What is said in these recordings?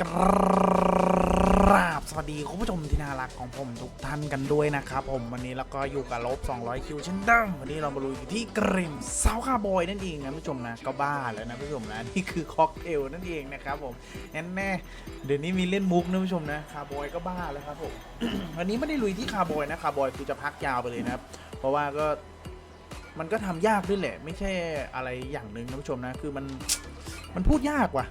กราบสวัสดีคุณผู้ชมที่น่ารักของผมทุกท่านกันด้วยนะครับผมวันนี้เราก็อยู่กับลบ 200 คิวเช่นเดิมวันนี้เรามาลุยที่กริมซาวคาบอยนั่นเองนะผู้ชมนะก็บ้าแล้วนะผู้ชมนะนี่คือค็อกเทลนั่นเองนะครับผมแน่แน่เดี๋ยวนี้มีเล่นมุกนะผู้ชมนะคาบอยก็บ้าแล้วครับผมวันนี้ไม่ได้ลุยที่คาบอยนะคาบอยคือจะพักยาวไปเลยนะครับเพราะว่าก็มันก็ทำยากด้วยแหละ ไม่ใช่อะไรอย่างหนึ่งนะผู้ชมนะคือมันมันพูดยากว่ะ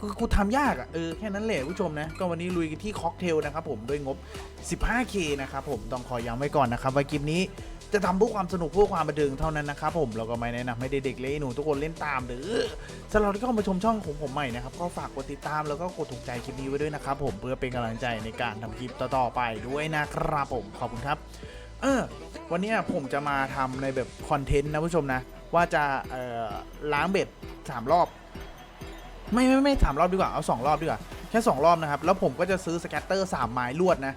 คือกูทำยากอะ่ะเออแค่นั้นแหละผู้ชมนะ ก็วันนี้ลุยกันที่ค็อกเทลนะครับผมด้วยงบ 15k นะครับผมต้องขอย้ำไว้ก่อนนะครับว่าคลิปนี้จะทำเพื่อความสนุกเพื่อความบันเทิงเท่านั้นนะครับผมแล้วก็ไม่แนะนำให้เด็กๆเล่นหนูทุกคนเล่นตามหรือสำหรับที่เข้ามาชมช่องของผมใหม่นะครับก็ฝากกดติดตามแล้วก็กดถูกใจคลิปนี้ไว้ด้วยนะครับผมเพื่อเป็นกำลังใจในการทำคลิปต่อๆไปด้วยนะครับผมขอบคุณครับ เออวันนี้ผมจะมาทำในแบบคอนเทนต์นะผู้ชมนะว่าจะล้างเบ็ดสามรอบ ไม่ไม่ไม่สามรอบดีกว่าเอาสองรอบดีกว่าแค่สองรอบนะครับแล้วผมก็จะซื้อสแกตเตอร์สามไม้ลวดนะ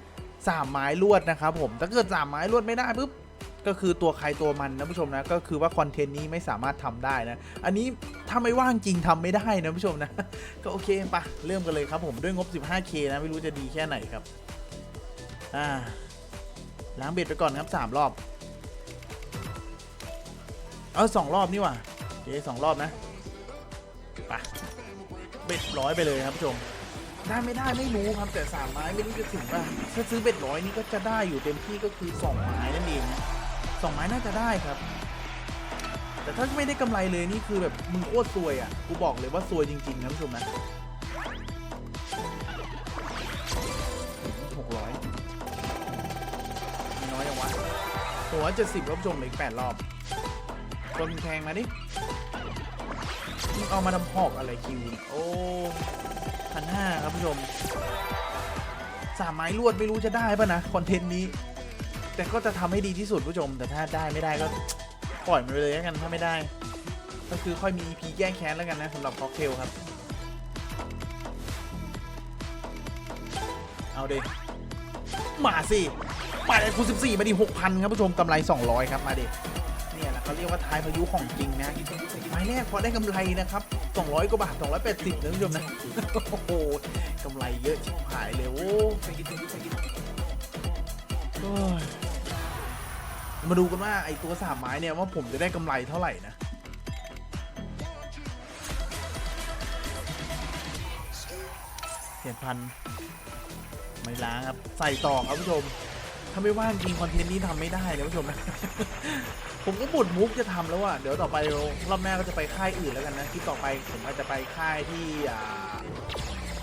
สามไม้ลวดนะครับผมถ้าเกิดสามไม้ลวดไม่ได้ปุ๊บก็คือตัวใครตัวมันนะผู้ชมนะก็คือว่าคอนเทนต์นี้ไม่สามารถทำได้นะ อันนี้ถ้าไม่ว่างจริงทำไม่ได้นะผู้ชมนะ ก็โอเคปะเริ่มกันเลยครับผมด้วยงบ 15k นะไม่รู้จะดีแค่ไหนครับอ่าล้างเบ็ดไปก่อนครับสามรอบ เออสองรอบนี่หว่าโอเคสองรอบนะไป เบ็ดร้อยไปเลยครับผู้ชม ได้ไม่ได้ไม่รู้ครับแต่สามไม้ไม่รู้จะถึงป่ะถ้าซื้อเบ็ดร้อยนี่ก็จะได้อยู่เต็มที่ก็คือสองไม้นั่นเองนะสองไม้น่าจะได้ครับ แต่ถ้าไม่ได้กำไรเลยนี่คือแบบมึงโคตรซวยอะกูบอกเลยว่าซวยจริงๆนะผู้ชมนะหกร้อยมีน้อยยังวะหัวเจ็ดสิบรอบชมเหลืออีกแปดรอบคนแทงมาดิ มึงเอามาทำหอกอะไรคิวเนี่ยโอ้พันห้าครับผู้ชมสามไม้ลวดไม่รู้จะได้ป่ะนะคอนเทนต์นี้ แต่ก็จะทำให้ดีที่สุดผู้ชม แต่ถ้าได้ไม่ได้ก็ปล่อยมันไปเลยแล้วกันถ้าไม่ได้ ก็คือค่อยมี EP แก้แค้นแล้วกันนะสำหรับค็อกเทลครับ เอาดิมาสิมาเลยคูณ14 มาดิ6,000 ครับผู้ชมกำไร 200 ครับ มาดิเนี่ยแหละ เขาเรียกว่าท้ายพายุของจริงนะไม้แรกพอได้กำไรนะครับ 200 กว่าบาท 280นะผู้ชมนะ โอ้โหกำไรเยอะชิบหายเลยโอ้มาดูกันว่าไอตัวสามไม้เนี่ยว่าผมจะได้กำไรเท่าไหร่นะเจ็ดพันไม่ล้างครับ ใส่ต่อครับผู้ชม ถ้าไม่ว่างจริงคอนเทนต์นี้ทำไม่ได้นะผู้ชมนะ ผมก็บุดมุกจะทำแล้วอะเดี๋ยวต่อไปรอบหน้าก็จะไปค่ายอื่นแล้วกันนะที่ต่อไปผมอาจจะไปค่ายที่อ่า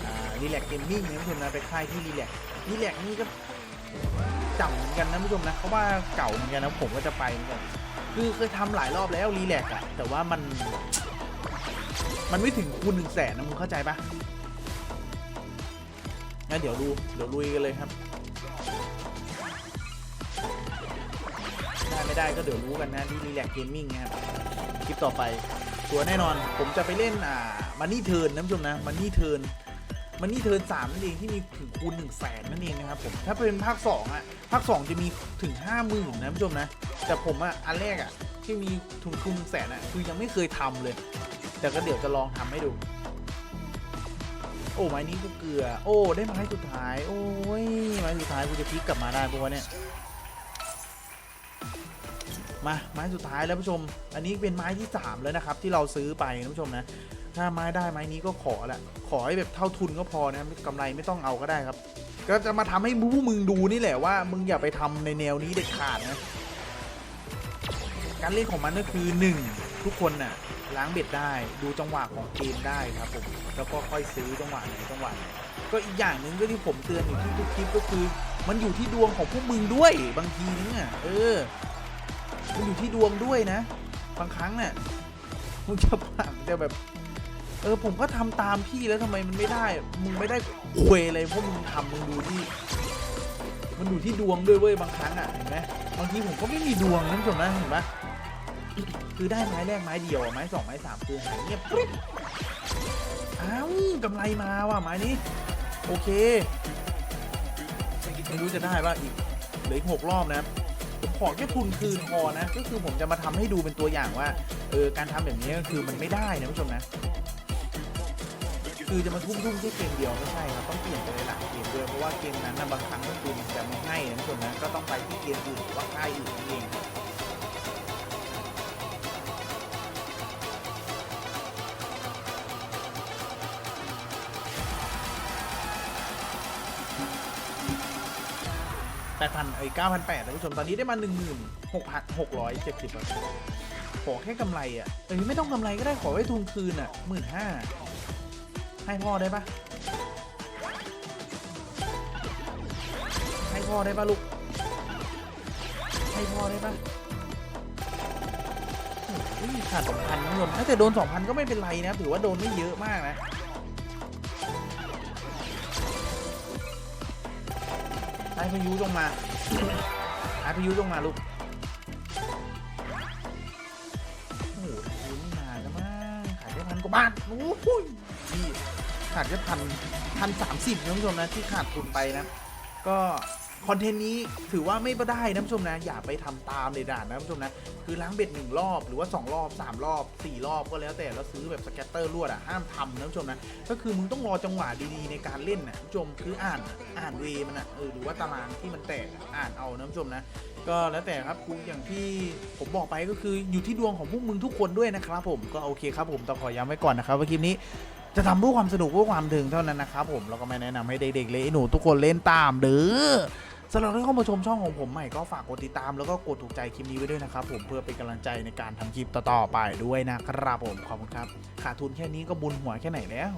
อ่ารีแลกเกมมิ่งนะผู้ชมนะไปค่ายที่รีแลกรีแลกนี่ก็จำเหมือนกันนะผู้ชมนะเพราะว่าเก่าเหมือนกันนะผมก็จะไปเหมือนกันคือเคยทำหลายรอบแล้วรีแลกอะแต่ว่ามัน มันไม่ถึงคูณหนึ่งแสนนะมึงเข้าใจปะงั้นเดี๋ยวดูเดี๋ยวลุยกันเลยครับ ได้ไม่ได้ก็เดี๋ยวรู้กันนะที่รีแลกเกมมิ่งนะครับคลิปต่อไปตัวแน่นอน ผมจะไปเล่นอ่ามันนี่เทิร์นนะผู้ชมนะมันนี่เทิร์นมันนี่เทิร์นสามนั่นเองที่มีถึงคูณหนึ่งแสนนั่นเองนะครับผมถ้าเป็นภาคสองอะภาคสองจะมีถึงห้าหมื่นนะผู้ชมนะ แต่ผมอะอันแรกอะที่มีถึงคูณหนึ่งแสนอะคือยังไม่เคยทำเลย แต่ก็เดี๋ยวจะลองทำให้ดูโอ้ไม้นี้ก็เกลือ โอ้ ได้ไม้สุดท้าย โอ้ยไม้สุดท้ายกูจะพลิกกลับมาได้ปะวะเนี่ย มาไม้สุดท้ายแล้วผู้ชม อันนี้เป็นไม้ที่สามแล้วนะครับ ที่เราซื้อไปนะผู้ชมนะถ้าไม้ได้ไม้นี้ก็ขอแหละขอให้แบบเท่าทุนก็พอนะกำไรไม่ต้องเอาก็ได้ครับ ก็จะมาทำให้พวกมึงดูนี่แหละว่า มึงอย่าไปทำในแนวนี้เด็ดขาดนะการเล่นของมันก็คือ 1 ทุกคนน่ะล้างเบ็ดได้ดูจังหวะของเกมได้ครับผมแล้วก็ค่อยซื้อจังหวะไหนจังหวะไหนก็อีกอย่างหนึ่งก็ที่ผมเตือนอยู่ที่ทุกคลิปก็คือ มันอยู่ที่ดวงของพวกมึงด้วยบางทีเนี่ยเออ มันอยู่ที่ดวงด้วยนะ บางครั้งเนี่ยมึงจะผ่านจะแบบ เออผมก็ทำตามพี่แล้วทำไมมันไม่ได้ มึงไม่ได้ควยอะไรเพวกมึงทำมึงดูที่ มันอยู่ที่ดวงด้วยเว้ยบางครั้งอะเห็นไหมบางทีผมก็ไม่มีดวงนะท่นผู้ชมนะเห็นปะคือได้ไม้แรกไม้เดียวไม้สองไม้สามคือหายเงียบกริบอ้าวกำไรมาว่ะไม้นี้ โอเคไม่รู้จะได้ป่ะอีกเหลืออีกหกรอบนะครับ ขอแค่ทุนคืนพอนะ ก็คือผมจะมาทำให้ดูเป็นตัวอย่างว่าเออการทำแบบนี้ก็คือมันไม่ได้นะผู้ชมนะคือจะมาทุ่มทุ่มแค่เกมเดียวไม่ใช่ครับต้องเปลี่ยนไปหลายเกมด้วยเพราะว่าเกมนั้นนะบางครั้งก็คือมันจะไม่ให้นะผู้ชมนะก็ต้องไปที่เกมอื่นหรือว่าค่ายอื่นเอง แปดพันไอ้เก้าพันแปดท่านผู้ชมตอนนี้ได้มาหนึ่งหมื่นหกพันหกร้อยเจ็ดสิบาทขอแค่กำไรอะเอ้ยไม่ต้องกำไรก็ได้ขอไว้ทุนคืนอะหมื่นห้าให้พ่อได้ปะให้พ่อได้ปะลูก ให้พ่อได้ปะโอ้ยขาดสองพันท่านผู้ชมถ้าแต่โดนสองพันก็ไม่เป็นไรนะถือว่าโดนไม่เยอะมากนะ ให้พายุลงมาให้พายุลงมาลูกโอ้โหพายุไม่มาแล้วมั้งขายได้พันกว่าบาทโอ้โหนี่ขาดแค่พันพันสามสิบนะคุณผู้ชมนะที่ขาดทุนไปนะ ก็ คอนเทนต์นี้ถือว่าไม่ได้นะผู้ชมนะ อย่าไปทำตามเลยด่านนะผู้ชมนะ คือล้างเบ็ดหนึ่งรอบหรือว่า 2 รอบ 3 รอบ 4 รอบก็แล้วแต่แล้วซื้อแบบสแกตเตอร์ลวดอะห้ามทำนะผู้ชมนะ ก็คือมึงต้องรอจังหวะดีๆในการเล่นนะผู้ชมคืออ่านอ่านเวมันอะเออหรือว่าตารางที่มันแตกอ่านเอานะผู้ชมนะ ก็แล้วแต่ครับกูอย่างที่ผมบอกไปก็คืออยู่ที่ดวงของพวกมึงทุกคนด้วยนะครับผมก็โอเคครับผมต้องขอย้ำไว้ก่อนนะครับว่าคลิปนี้จะทำเพื่อความสนุกเพื่อความถึงเท่านั้นนะครับผมแล้วก็ไม่แนะนำให้เด็กๆเลยหนูทุกคนเล่นตามเด้อ สำหรับที่เข้ามาชมช่องของผมใหม่ก็ฝากกดติดตามแล้วก็กดถูกใจคลิปนี้ไว้ด้วยนะครับผมเพื่อเป็นกำลังใจในการทำคลิปต่อๆไปด้วยนะครับผมขอบคุณครับขาดทุนแค่นี้ก็บุญหัวแค่ไหนแล้ว